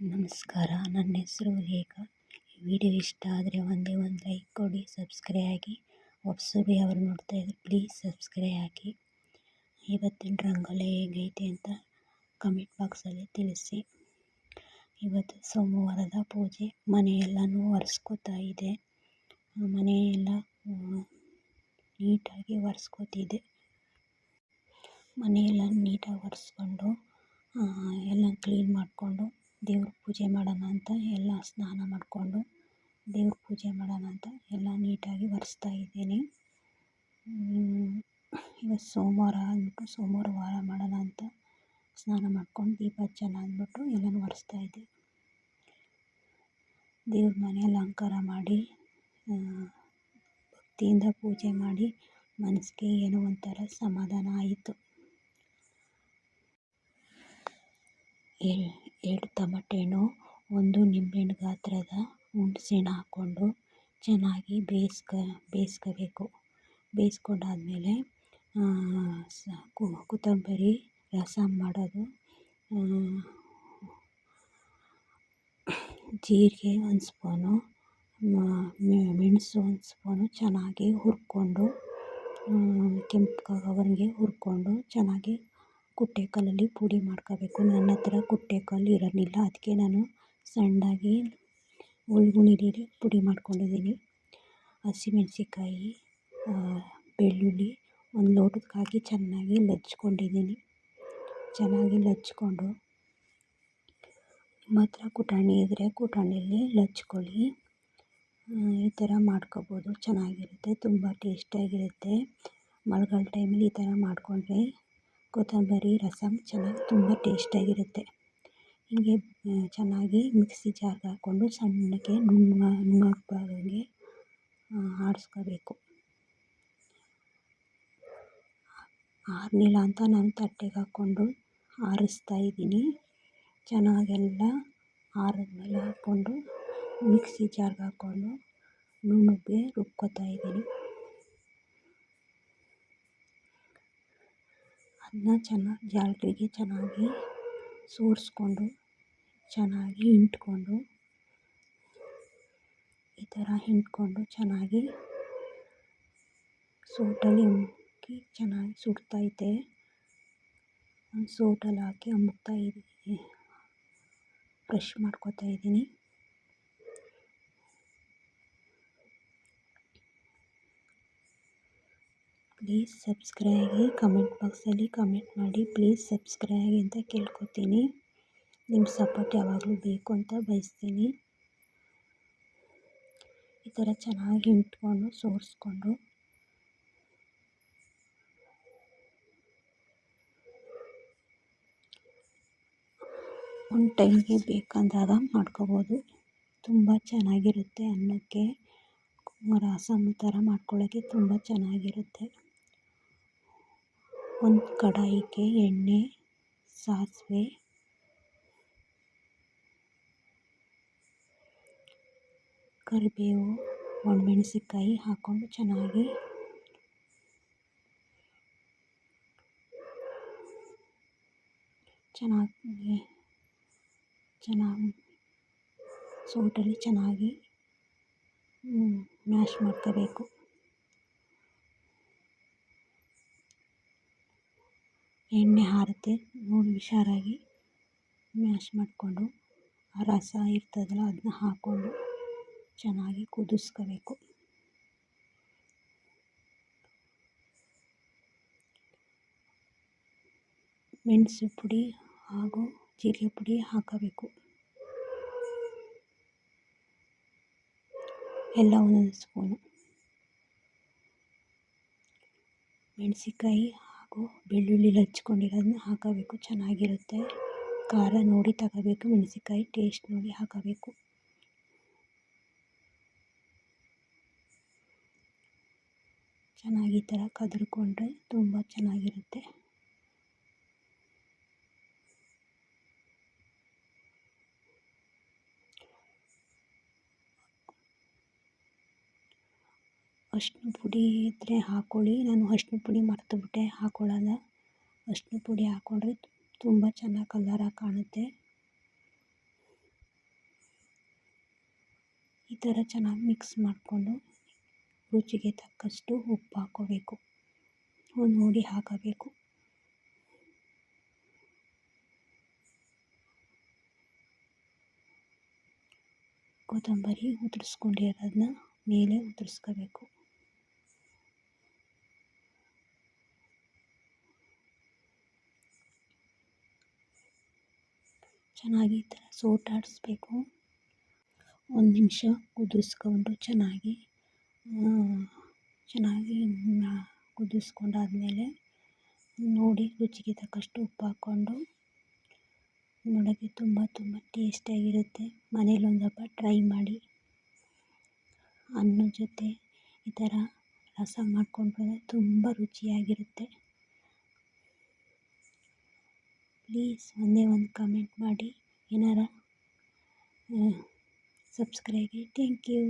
ನಮಸ್ಕಾರ. ನನ್ನ ಹೆಸರು ರೇಖಾ. ಈ ವಿಡಿಯೋ ಇಷ್ಟ ಆದರೆ ಒಂದೇ ಒಂದು ಲೈಕ್ ಕೊಡಿ, ಸಬ್ಸ್ಕ್ರೈಬ್ ಆಗಿ. ಹೊಸಬರು ಬಿ ನೋಡ್ತಾ ಇದ್ದಾರೆ ಪ್ಲೀಸ್ ಸಬ್ಸ್ಕ್ರೈಬ್ ಆಗಿ. ಇವತ್ತಿನ ರಂಗೋಲಿ ಹೇಗೈತೆ ಅಂತ ಕಮೆಂಟ್ ಬಾಕ್ಸಲ್ಲಿ ತಿಳಿಸಿ. ಇವತ್ತು ಸೋಮವಾರದ ಪೂಜೆ. ಮನೆಯೆಲ್ಲನೂ ಒರೆಸ್ಕೋತಾ ಇದೆ. ಮನೆಯೆಲ್ಲ ನೀಟಾಗಿ ಒರೆಸ್ಕೋತಿದೆ. ಮನೆಯೆಲ್ಲ ನೀಟಾಗಿ ಒರೆಸ್ಕೊಂಡು ಎಲ್ಲ ಕ್ಲೀನ್ ಮಾಡಿಕೊಂಡು ದೇವ್ರ ಪೂಜೆ ಮಾಡೋಣ ಅಂತ ಎಲ್ಲ ಸ್ನಾನ ಮಾಡಿಕೊಂಡು ದೇವ್ರ ಪೂಜೆ ಮಾಡೋಣ ಅಂತ ಎಲ್ಲ ನೀಟಾಗಿ ಒರೆಸ್ತಾ ಇದ್ದೀನಿ. ಇವತ್ತು ಸೋಮವಾರ ಅಂದ್ಬಿಟ್ಟು ಸೋಮವಾರ ವಾರ ಮಾಡೋಣ ಅಂತ ಸ್ನಾನ ಮಾಡ್ಕೊಂಡು ದೀಪ ಹಚ್ಚೋಣ ಅಂದ್ಬಿಟ್ಟು ಎಲ್ಲನೂ ಒರೆಸ್ತಾ ಇದ್ದೆ. ದೇವ್ರ ಮನೆ ಅಲಂಕಾರ ಮಾಡಿ ಭಕ್ತಿಯಿಂದ ಪೂಜೆ ಮಾಡಿ ಮನಸ್ಸಿಗೆ ಏನೋ ಒಂಥರ ಸಮಾಧಾನ ಆಯಿತು. ಎರಡು ತಮಟೆ ಹಣ್ಣು ಒಂದು ನಿಂಬೆಹಣ್ಣು ಗಾತ್ರದ ಹುಣಸೆಹಣ್ಣು ಹಾಕ್ಕೊಂಡು ಚೆನ್ನಾಗಿ ಬೇಯಿಸ್ಕ, ಬೇಯಿಸ್ಕೋಬೇಕು. ಬೇಯಿಸ್ಕೊಂಡಾದ್ಮೇಲೆ ಕೊತ್ತಂಬರಿ, ರಸಂ ಮಾಡೋದು ಜೀರಿಗೆ ಒಂದು ಸ್ಪೂನು ಮೆಣಸು ಒಂದು ಸ್ಪೂನು ಚೆನ್ನಾಗಿ ಹುರ್ಕೊಂಡು ಕೆಂಪಗಾಗೋವರೆಗೆ ಹುರ್ಕೊಂಡು ಚೆನ್ನಾಗಿ ಕುಟ್ಟೆ ಕಲ್ಲಲ್ಲಿ ಪುಡಿ ಮಾಡ್ಕೋಬೇಕು. ನನ್ನ ಹತ್ರ ಕುಟ್ಟೆ ಕಲ್ಲು ಇರಲಿಲ್ಲ ಅದಕ್ಕೆ ನಾನು ಸಣ್ಣದಾಗಿ ಉಳ್ಗುಣಿಲೀರಿ ಪುಡಿ ಮಾಡ್ಕೊಂಡಿದ್ದೀನಿ ಹಸಿಮೆಣ್ಸಿನ್ಕಾಯಿ ಬೆಳ್ಳುಳ್ಳಿ ಒಂದು ಲೋಟಕ್ಕೆ ಹಾಕಿ ಚೆನ್ನಾಗಿ ಲಚ್ಕೊಂಡಿದ್ದೀನಿ ಚೆನ್ನಾಗಿ ಲಚ್ಕೊಂಡು ನಿಮ್ಮ ಹತ್ರ ಕುಟಾಣಿ ಇದ್ದರೆ ಕುಟಾಣಿಯಲ್ಲಿ ಲಚ್ಕೊಳ್ಳಿ. ಈ ಥರ ಮಾಡ್ಕೋಬೋದು. ಚೆನ್ನಾಗಿರುತ್ತೆ. ತುಂಬ ಟೇಸ್ಟಿಯಾಗಿರುತ್ತೆ. ಮಳೆಗಾಲ ಟೈಮಲ್ಲಿ ಈ ಥರ ಮಾಡಿಕೊಂಡ್ರೆ ಕೊತ್ತಂಬರಿ ರಸಮ್ ಚೆನ್ನಾಗಿ ತುಂಬ ಟೇಸ್ಟಾಗಿರುತ್ತೆ ಹೀಗೆ ಚೆನ್ನಾಗಿ ಮಿಕ್ಸಿ ಜಾರ್ಗೆ ಹಾಕ್ಕೊಂಡು ಸಣ್ಣಗೆ ನುಣ್ಣ ನುಣ್ಣಗೆ ಆಡಿಸ್ಕೋಬೇಕು. ಆರಲಿಲ್ಲ ಅಂತ ನಾನು ತಟ್ಟೆಗೆ ಹಾಕ್ಕೊಂಡು ಆರಿಸ್ತಾ ಇದ್ದೀನಿ. ಚೆನ್ನಾಗೆಲ್ಲ ಆರಿದ್ಮೇಲೆ ಹಾಕ್ಕೊಂಡು ಮಿಕ್ಸಿ ಜಾರ್ಗೆ ಹಾಕ್ಕೊಂಡು ನುಣ್ಣಗೆ ರುಬ್ಕೊತಾ ಇದ್ದೀನಿ. ಅದನ್ನ ಚೆನ್ನಾಗಿ ಜಾಲ್ರಿಗೆ ಚೆನ್ನಾಗಿ ಸೋರಿಸ್ಕೊಂಡು, ಚೆನ್ನಾಗಿ ಹಿಂಡ್ಕೊಂಡು ಈ ಥರ ಹಿಂಡ್ಕೊಂಡು ಚೆನ್ನಾಗಿ ಸೋಟಲ್ಲಿ ಅಮುಕಿ ಚೆನ್ನಾಗಿ ಸುಡ್ತೈತೆ. ಸೋಟಲ್ಲಿ ಹಾಕಿ ಅಮುಕ್ತಾ ಇದ್ದೀನಿ ಬ್ರಷ್ ಮಾಡ್ಕೊತಾ ಇದ್ದೀನಿ. ಪ್ಲೀಸ್ ಸಬ್ಸ್ಕ್ರೈಬ್ ಕಮೆಂಟ್ ಬಾಕ್ಸಲ್ಲಿ ಕಮೆಂಟ್ ಮಾಡಿ. ಪ್ಲೀಸ್ ಸಬ್ಸ್ಕ್ರೈಬ್ ಅಂತ ಕೇಳ್ಕೊತೀನಿ. ನಿಮ್ಮ ಸಪೋರ್ಟ್ ಯಾವಾಗಲೂ ಬೇಕು ಅಂತ ಬಯಸ್ತೀನಿ. ಈ ಥರ ಚೆನ್ನಾಗಿ ಇಟ್ಕೊಂಡು, ಸೋರಿಸ್ಕೊಂಡು. ಒಂದು ಟೈಮ್ಗೆ ಬೇಕಂದಾಗ ಮಾಡ್ಕೋಬೋದು. ತುಂಬ ಚೆನ್ನಾಗಿರುತ್ತೆ ಅನ್ನಕ್ಕೆ ರಸಮ್ ಥರ ಮಾಡ್ಕೊಳ್ಳೋಕ್ಕೆ ತುಂಬ ಚೆನ್ನಾಗಿರುತ್ತೆ. ಒಂದು ಕಡಾಯಿಗೆ ಎಣ್ಣೆ ಸಾಸಿವೆ ಕರಿಬೇವು ಒಣಮೆಣಸಿನ್ಕಾಯಿ ಹಾಕ್ಕೊಂಡು ಚೆನ್ನಾಗಿ ಚೆನ್ನಾಗಿ ಚೆನ್ನಾಗಿ ಸೌಟಲ್ಲಿ ಚೆನ್ನಾಗಿ ಮ್ಯಾಶ್ ಮಾಡ್ಕೋಬೇಕು. ಎಣ್ಣೆ ಹಾರುತ್ತೆ, ನೋಡಿ ಹುಷಾರಾಗಿ. ಮ್ಯಾಶ್ ಮಾಡಿಕೊಂಡು, ಆ ರಸ ಇರ್ತದಲ್ಲ ಅದನ್ನ ಹಾಕ್ಕೊಂಡು ಚೆನ್ನಾಗಿ ಕುದಿಸ್ಕೋಬೇಕು. ಮೆಣಸು ಪುಡಿ ಹಾಗೂ ಜೀರಿಗೆ ಪುಡಿ ಹಾಕಬೇಕು. ಎಲ್ಲ ಒಂದೊಂದು ಸ್ಪೂನು. ಮೆಣಸಿನ್ಕಾಯಿ ಹಾಗೂ ಬೆಳ್ಳುಳ್ಳಿ ಹೆಚ್ಕೊಂಡಿರೋದನ್ನ ಹಾಕಬೇಕು, ಚೆನ್ನಾಗಿರುತ್ತೆ. ಖಾರ ನೋಡಿ ತಗೋಬೇಕು, ಮೆಣಸಿನ್ಕಾಯಿ ಟೇಸ್ಟ್ ನೋಡಿ ಹಾಕಬೇಕು. ಚೆನ್ನಾಗಿ ಈ ಥರ ಕದ್ರಿಕೊಂಡ್ರೆ ತುಂಬ ಚೆನ್ನಾಗಿರುತ್ತೆ. ಅರಿಶಿನ ಪುಡಿ ಇದ್ದರೆ ಹಾಕ್ಕೊಳ್ಳಿ ನಾನು ಅರಿಶಿನ ಪುಡಿ ಮರೆತುಬಿಟ್ಟೆ ಹಾಕ್ಕೊಳ್ಳಲ್ಲ ಅರಿಶಿನ ಪುಡಿ ಹಾಕ್ಕೊಂಡ್ರೆ ತುಂಬ ಚೆನ್ನಾಗಿ ಕಲರಾಗಿ ಕಾಣುತ್ತೆ. ಈ ಥರ ಚೆನ್ನಾಗಿ ಮಿಕ್ಸ್ ಮಾಡಿಕೊಂಡು ರುಚಿಗೆ ತಕ್ಕಷ್ಟು ಉಪ್ಪು ಹಾಕ್ಕೋಬೇಕು ನೋಡಿ ಹಾಕಬೇಕು. ಕೊತ್ತಂಬರಿ ಉದುರಿಸ್ಕೊಂಡಿರೋದನ್ನ ಮೇಲೆ ಉದುರಿಸ್ಕೋಬೇಕು ಚೆನ್ನಾಗಿ ಈ ಥರ ಸೋಟಾಡಿಸ್ಬೇಕು ಒಂದು ನಿಮಿಷ ಕುದಿಸ್ಕೊಂಡು ಚೆನ್ನಾಗಿ ಚೆನ್ನಾಗಿ ಕುದಿಸ್ಕೊಂಡಾದಮೇಲೆ ನೋಡಿ ರುಚಿಗೆ ತಕ್ಕಷ್ಟು ಉಪ್ಪು ಹಾಕ್ಕೊಂಡು. ನೋಡೋಕ್ಕೆ ತುಂಬ ತುಂಬ ಟೇಸ್ಟಿಯಾಗಿರುತ್ತೆ. ಮನೇಲಿ ಒಂದು ಸ್ವಲ್ಪ ಟ್ರೈ ಮಾಡಿ. ಅನ್ನದ ಜೊತೆ ಈ ಥರ ರಸ ಮಾಡಿಕೊಂಡ್ರೆ ತುಂಬ ರುಚಿಯಾಗಿರುತ್ತೆ. ಪ್ಲೀಸ್ ಒಂದೇ ಒಂದು ಕಮೆಂಟ್ ಮಾಡಿ. ಏನಾರ ಸಬ್ಸ್ಕ್ರೈಬಿ ಥ್ಯಾಂಕ್ ಯು